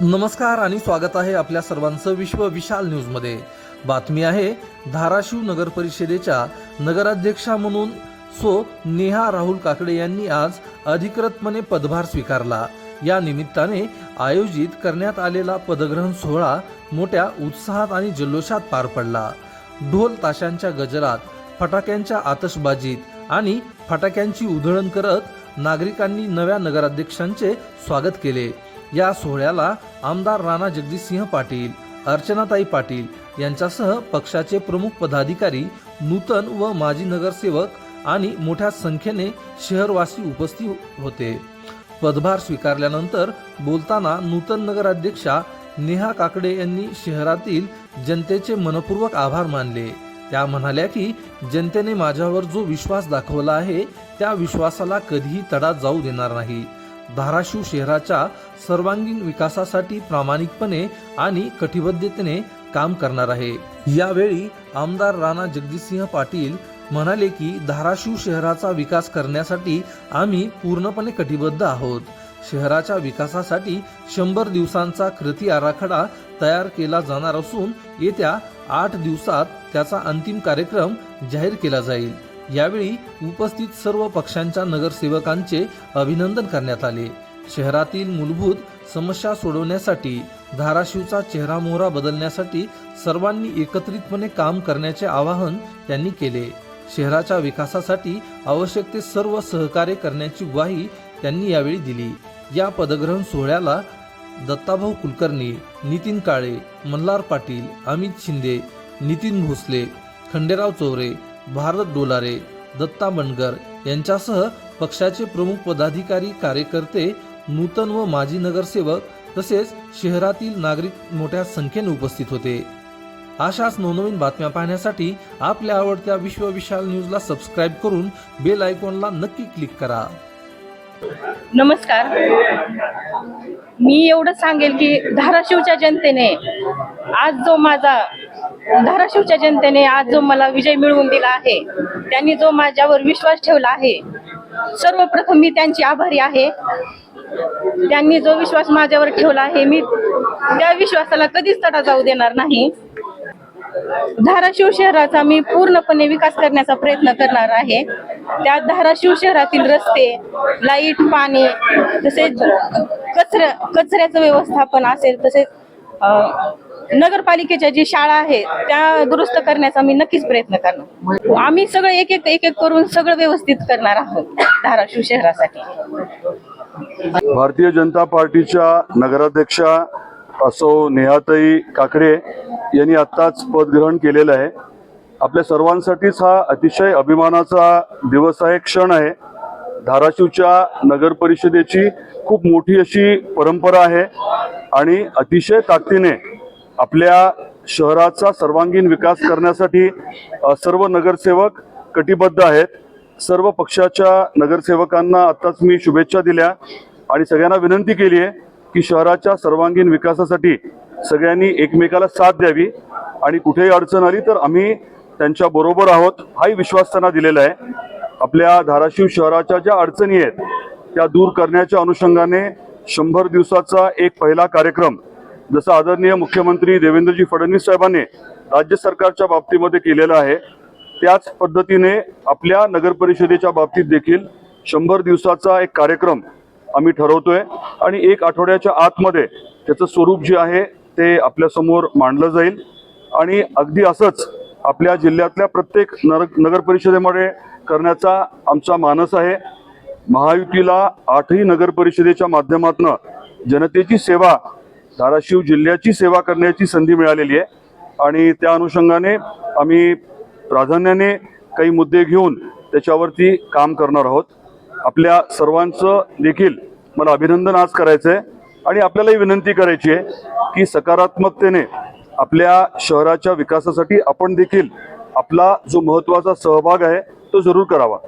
नमस्कार आणि स्वागत आहे आपल्या सर्वांचं विश्व विशाल न्यूजमध्ये. बातमी आहे धाराशिव नगर परिषदेच्या नगराध्यक्षा म्हणून सो नेहा राहुल काकडे यांनी आज अधिकृतपणे पदभार स्वीकारला. या निमित्ताने आयोजित करण्यात आलेला पदग्रहण सोहळा मोठ्या उत्साहात आणि जल्लोषात पार पडला. ढोल ताशांच्या गजरात फटाक्यांच्या आतषबाजीत आणि फटाक्यांची उधळण करत नागरिकांनी नव्या नगराध्यक्षांचे स्वागत केले. या सोहळ्याला आमदार राणा जगदीशसिंह पाटील अर्चनाताई पाटील यांच्यासह पक्षाचे प्रमुख पदाधिकारी नूतन व माजी नगरसेवक आणि मोठ्या संख्येने शहरवासी उपस्थित होते. पदभार स्वीकारल्यानंतर बोलताना नूतन नगराध्यक्षा नेहा काकडे यांनी शहरातील जनतेचे मनपूर्वक आभार मानले. त्या म्हणाल्या की जनतेने माझ्यावर जो विश्वास दाखवला आहे त्या विश्वासाला कधीही तडा जाऊ देणार नाही. धाराशिव शहराच्या सर्वांगीण विकासासाठी प्रामाणिकपणे आणि कटिबद्धतेने काम करणार आहे. यावेळी आमदार राणा जगजितसिंह पाटील म्हणाले की धाराशिव शहराचा विकास करण्यासाठी आम्ही पूर्णपणे कटिबद्ध आहोत. शहराच्या विकासासाठी शंभर दिवसांचा कृती आराखडा तयार केला जाणार असून येत्या आठ दिवसात त्याचा अंतिम कार्यक्रम जाहीर केला जाईल. यावेळी उपस्थित सर्व पक्षांच्या नगरसेवकांचे अभिनंदन करण्यात आले. शहरातील मूलभूत समस्या सोडवण्यासाठी धाराशिवचा चेहरा मोहरा बदलण्यासाठी सर्वांनी एकत्रितपणे काम करण्याचे आवाहन त्यांनी केले. शहराच्या विकासासाठी आवश्यक ते सर्व सहकार्य करण्याची ग्वाही त्यांनी यावेळी दिली. या पदग्रहण सोहळ्याला दत्ताभाऊ कुलकर्णी नितीन काळे मल्हार पाटील अमित शिंदे नितीन भोसले खंडेराव चौरे भारत डोलारे दत्ता बनगर यांच्यासह पक्षाचे प्रमुख पदाधिकारी कार्यकर्ते नूतन व माजी नगरसेवक तसेच शहरातील नागरिक मोठ्या संख्येने उपस्थित होते. अशाच नवनवीन बातम्या पाहण्यासाठी आपल्या आवडत्या विश्व विशाल न्यूजला सबस्क्राईब करून बेल आयकॉनला नक्की क्लिक करा. नमस्कार. मी एवढं सांगेल की धाराशिवच्या जनतेने आज जो माझा धाराशिवच्या जनतेने आज जो मला विजय मिळवून दिला आहे त्यांनी जो माझ्यावर विश्वास ठेवला आहे सर्वप्रथम मी त्यांची आभारी आहे. त्यांनी जो विश्वास माझ्यावर ठेवला आहे मी त्या विश्वासाला कधीच तडा जाऊ देणार नाही. धाराशिव शहराचा मी पूर्णपणे विकास करण्याचा प्रयत्न करणार आहे. त्या धाराशिव शहरातील रस्ते लाइट पाणी तसेच कचऱ्या कचऱ्याचं व्यवस्थापन असेल तसेच नगरपालिकेच्या जी शाळा आहे त्या दुरुस्त करण्याचा मी नक्कीच प्रयत्न करणार. आम्ही सगळं एक एक एक एक करून सगळं व्यवस्थित करणार आहोत धाराशिव शहरासाठी. भारतीय जनता पार्टीच्या नगराध्यक्षा असो नेहाताई काकडे यांनी आत्ताच पदग्रहण केलेलं आहे. आपल्या सर्वांसाठीच हा अतिशय अभिमानाचा दिवस आहे क्षण आहे. धाराशिवच्या नगर परिषदेची खूप मोठी अशी परंपरा आहे आणि अतिशय ताकदीने आपल्या शहराचा सर्वांगीण विकास करण्यासाठी सर्व नगरसेवक कटिबद्ध आहेत. सर्व पक्षाच्या नगरसेवकांना आत्ताच मी शुभेच्छा दिल्या आणि सगळ्यांना विनंती केली आहे की शहराच्या सर्वांगीण विकासासाठी सगळ्यांनी एकमेकाला साथ द्यावी आणि कुठेही अडचण आली तर आम्ही त्यांच्या बरोबर आहोत हाही विश्वास त्यांना दिलेला आहे. आपल्या धाराशिव शहराच्या ज्या अडचणी आहेत त्या दूर करण्याच्या अनुषंगाने शंभर दिवसाचा एक पहिला कार्यक्रम जसं आदरणीय मुख्यमंत्री देवेंद्रजी फडणवीस साहेबांनी राज्य सरकारच्या बाबतीमध्ये केलेला आहे त्याच पद्धतीने आपल्या नगर परिषदेच्या बाबतीत देखील शंभर दिवसाचा एक कार्यक्रम आम्ही ठरवतोय. आणि एक आठवड्याच्या आतमध्ये त्याचं स्वरूप जे आहे ते आपल्यासमोर मांडलं जाईल. आणि अगदी असंच आपल्या जिल्ह्यातल्या प्रत्येक नर नगर परिषदेमध्ये करण्याचा आमचा मानस आहे. महायुतीला आठही नगर परिषदेच्या माध्यमातून जनतेची सेवा धाराशिव जिल्ह्याची सेवा करण्याची संधी मिळालेली आहे. आणि त्या अनुषंगाने आम्ही प्राधान्याने काही मुद्दे घेऊन त्याच्यावरती काम करणार आहोत. आपल्या सर्वांचं देखील मला अभिनंदन आज करायचं आहे आणि आपल्यालाही विनंती करायची आहे की सकारात्मकतेने आपल्या शहराच्या विकासासाठी आपण देखील आपला जो महत्त्वाचा सहभाग आहे तो जरूर करावा.